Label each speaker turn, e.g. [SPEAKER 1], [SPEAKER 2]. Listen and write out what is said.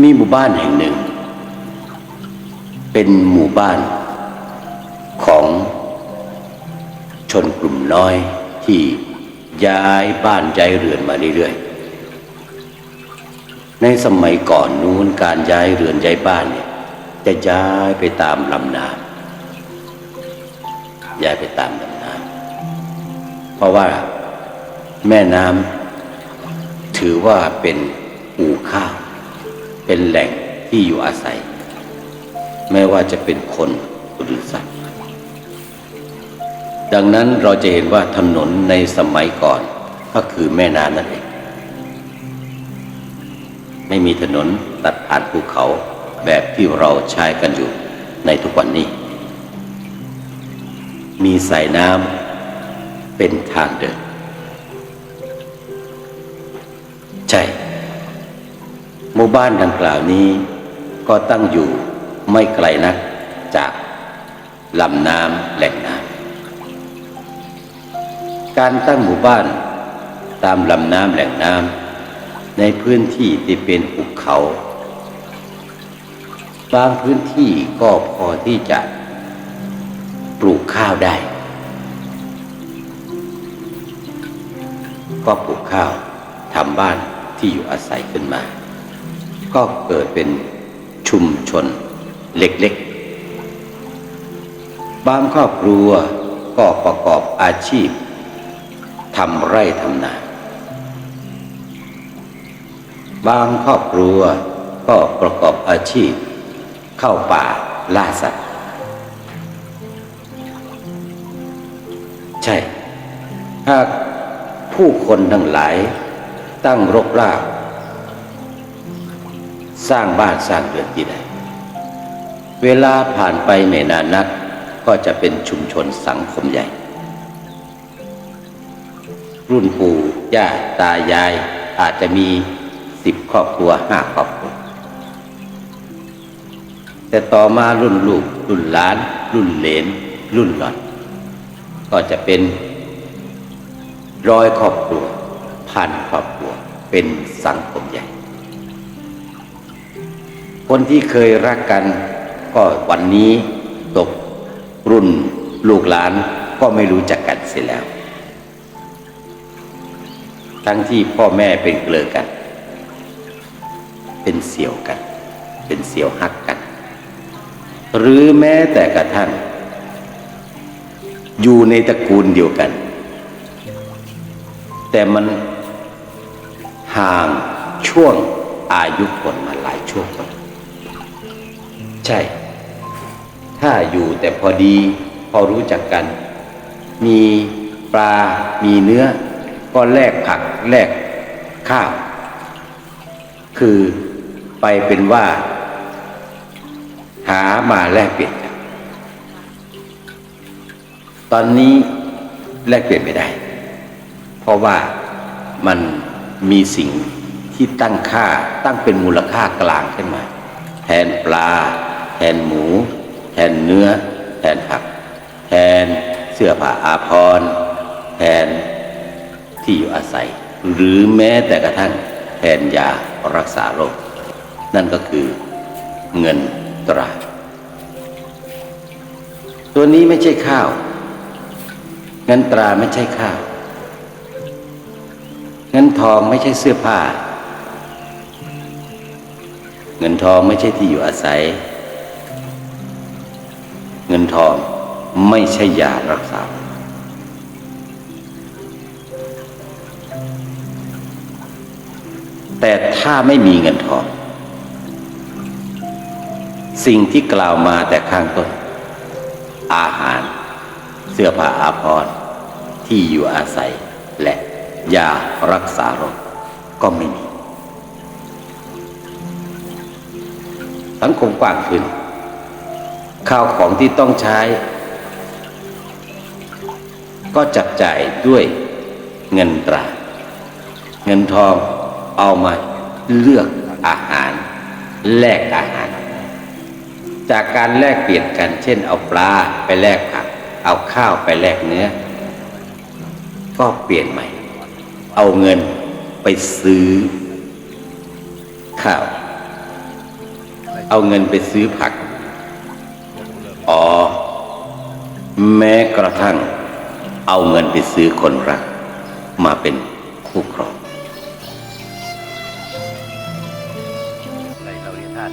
[SPEAKER 1] มีหมู่บ้านแห่งหนึ่ง เป็นหมู่บ้านของชนกลุ่มน้อยที่ย้ายบ้านย้ายเรือนมาเรื่อยๆ ในสมัยก่อนนู้นการย้ายเรือนย้ายบ้านเนี่ยจะย้ายไปตามลำน้ำย้ายไปตามลำน้ำเพราะว่าแม่น้ำถือว่าเป็นอู่ข้าว เป็นแหล่งที่อยู่อาศัย ไม่ว่าจะเป็นคนหรือสัตว์ ดังนั้นเราจะเห็นว่าถนนในสมัยก่อนก็คือแม่น้ำนั่นเอง ไม่มีถนนตัดผ่านภูเขาแบบที่เราใช้กันอยู่ในทุกวันนี้ มีสายน้ำเป็นทางเดิน มู่บ้านดังกล่าวนี้ ก็ตั้งอยู่ไม่ไกลนักจากลำน้ำแหล่งน้ำการตั้งหมู่บ้านตามลำน้ำแหล่งน้ำในพื้นที่ที่เป็นภูเขา บางพื้นที่ก็พอที่จะปลูกข้าวได้ ก็ปลูกข้าวทำบ้านที่อยู่อาศัยขึ้นมา ก็เกิดเป็นชุมชนเล็กๆ บางครอบครัวก็ประกอบอาชีพทำไร่ทำนา บางครอบครัวก็ประกอบอาชีพ เข้าป่าล่าสัตว์ ใช่ หากผู้คนทั้งหลายตั้งรกราก สร้างบ้านสร้างเรือนที่ใดเวลาผ่านไปไม่นานนักก็จะเป็นชุมชนสังคมใหญ่ รุ่นปู่ย่าตายายอาจจะมีสิบครอบครัวห้าครอบครัว แต่ต่อมารุ่นลูก รุ่นหลาน รุ่นเหลน รุ่นหลอน ก็จะเป็นร้อยครอบครัว พันครอบครัวเป็นสังคมใหญ่ คนที่เคยรักกัน ก็วันนี้ตกรุ่นลูกหลานก็ไม่รู้จักกันเสียแล้ว ทั้งที่พ่อแม่เป็นเกลือกัน เป็นเสี่ยวกัน เป็นเสี่ยวหักกัน หรือแม้แต่กระทั่ง อยู่ในตระกูลเดียวกัน แต่มันห่างช่วงอายุคนมาหลายช่วงคน ใช่ ถ้าอยู่แต่พอดี พอรู้จักกัน มีปลา มีเนื้อ ก็แลกผักแลกข้าว คือไปเป็นว่า หามาแลกเปลี่ยนตอนนี้แลกเปลี่ยนไม่ได้ เพราะว่ามันมีสิ่งที่ตั้งค่าตั้งเป็นมูลค่ากลางขึ้นมา แทนปลา นหมู แทนเนื้อ แทนผัก แทนเสื้อผ้าอาภรณ์แทนที่อยู่อาศัย หรือแม้แต่กระทั่งแทนยารักษาโรค นั่นก็คือเงินตรา ตัวนี้ไม่ใช่ข้าว เงินตราไม่ใช่ข้าว เงินทองไม่ใช่เสื้อผ้า เงินทองไม่ใช่ที่อยู่อาศัย เงินทองไม่ใช่ยารักษา แต่ถ้าไม่มีเงินทอง สิ่งที่กล่าวมาแต่ข้างต้น อาหาร เสื้อผ้าอาภรณ์ที่อยู่อาศัยและยารักษาโรคก็ไม่มี สังคมกว้างขึ้น ข้าวของที่ต้องใช้ ก็จับจ่ายด้วยเงินตรา เงินทองเอามาเลือกอาหาร แลกอาหาร จากการแลกเปลี่ยนกัน เช่น เอาปลาไปแลกผัก เอาข้าวไปแลกเนื้อ ก็เปลี่ยนใหม่ เอาเงินไปซื้อข้าว เอาเงินไปซื้อผัก แม้กระทั่งเอาเงินไปซื้อคนรัก มาเป็นคู่ครองในเราเรียนท่าน